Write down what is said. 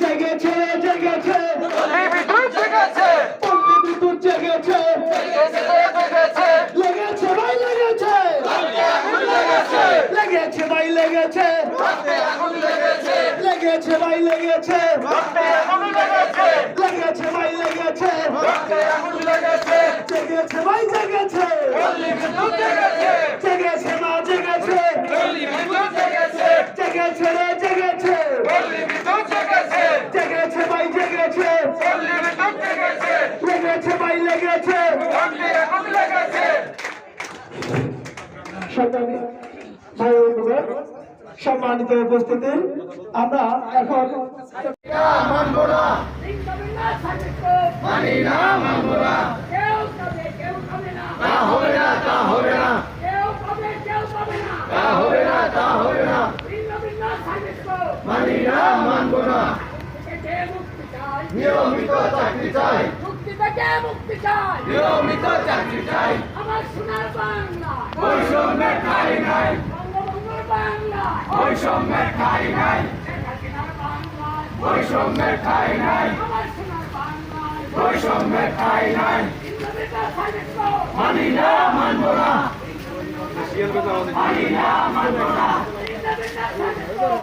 জেগেছে জেগেছে পল্লী বিদ্যুৎ জেগেছে পল্লী বিদ্যুৎ জেগেছে লেগেছে ভাই লেগেছে লেগেছে লেগেছে। লেগেছে। লেগেছে ভাই লেগেছে। লেগেছে। লেগেছে ভাই লেগেছে। জেগেছে ভাই জেগেছে। জেগেছে। না জেগেছে। জেগেছে। রে জেগেছে। জেগেছে। ভাই জেগেছে। লেগেছে ভাই লেগেছে। সংগ্রামী ভাই ও বোনেরা, সম্মানিত উপস্থিতি আমরা এখন নিয়মিত চাকরি চাই। মুক্তি থেকে মুক্তি চাই নিয়মিত চাকরি চাই আমার সোনার বাংলা। বৈষম্যের ঠাই নাই বাংলা বৈষম্যের ঠাই নাই বৈষম্যের ঠাই নাই বৈষম্যের ঠাই নাই মানি না মানবো না মানি না মানবো না